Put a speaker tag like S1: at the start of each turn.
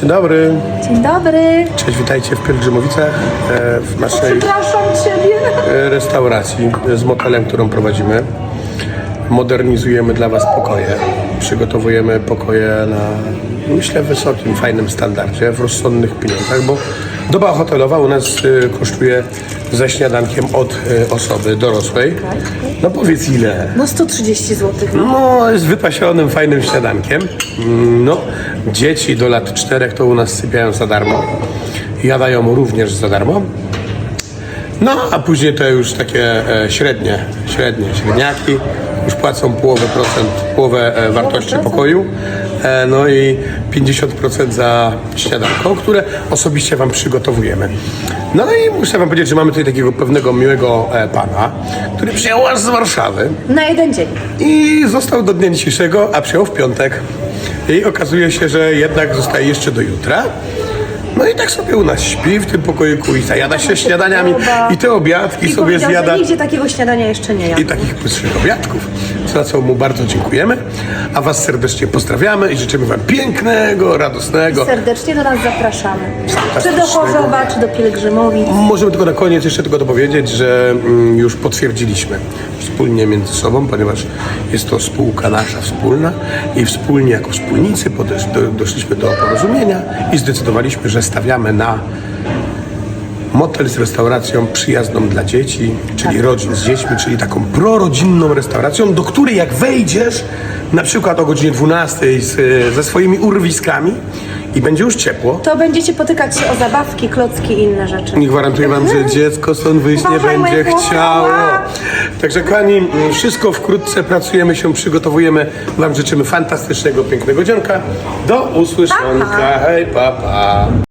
S1: Dzień dobry.
S2: Dzień dobry.
S1: Cześć, witajcie w Pielgrzymowicach, e, w naszej
S2: Przepraszam Ciebie.
S1: e, restauracji z motelem, którą prowadzimy. Modernizujemy dla Was pokoje. Przygotowujemy pokoje na, myślę, wysokim, fajnym standardzie, w rozsądnych pieniądzach, bo doba hotelowa u nas e, kosztuje ze śniadankiem od e, osoby dorosłej. No powiedz ile?
S2: No 130 zł.
S1: No, jest wypasionym, fajnym śniadankiem. Mm, No, dzieci do lat czterech to u nas sypiają za darmo. Jadają również za darmo. No, a później to już takie e, średnie, średnie, średniaki. Już płacą połowę procent, połowę e, wartości pokoju. E, no i 50% za śniadanko, które osobiście Wam przygotowujemy. No i muszę Wam powiedzieć, że mamy tutaj takiego pewnego miłego e, pana, który przyjechał aż z Warszawy.
S2: Na jeden dzień.
S1: I został do dnia dzisiejszego, a przyjął w piątek. I okazuje się, że jednak zostaje jeszcze do jutra. No i tak sobie u nas śpi w tym pokoiku i zajada się śniadaniami i te obiadki
S2: I
S1: sobie
S2: powiedział,
S1: zjada.
S2: że nigdzie takiego śniadania jeszcze nie jadł.
S1: I takich pysznych obiadków, za co mu bardzo dziękujemy. A Was serdecznie pozdrawiamy i życzymy Wam pięknego, radosnego.
S2: Serdecznie do nas zapraszamy. Czy do. Chorzowa, czy do Pielgrzymowic.
S1: Możemy tylko na koniec jeszcze tylko dopowiedzieć, że mm, już potwierdziliśmy wspólnie między sobą, ponieważ jest to spółka nasza wspólna i wspólnie jako wspólnicy podesz, do, doszliśmy do porozumienia i zdecydowaliśmy, że stawiamy na motel z restauracją przyjazną dla dzieci, czyli rodzin z dziećmi, czyli taką prorodzinną restauracją, do której jak wejdziesz, na przykład o godzinie 12 z, ze swoimi urwiskami i będzie już ciepło,
S2: To będziecie potykać się o zabawki, klocki i inne rzeczy.
S1: nie gwarantuję wam, że dziecko stąd wyjść nie
S2: Uważaj,
S1: będzie chciało. Także kochani, wszystko wkrótce pracujemy się, przygotowujemy. Wam życzymy fantastycznego, pięknego dzionka. Do usłyszonka. Hej, papa. Pa.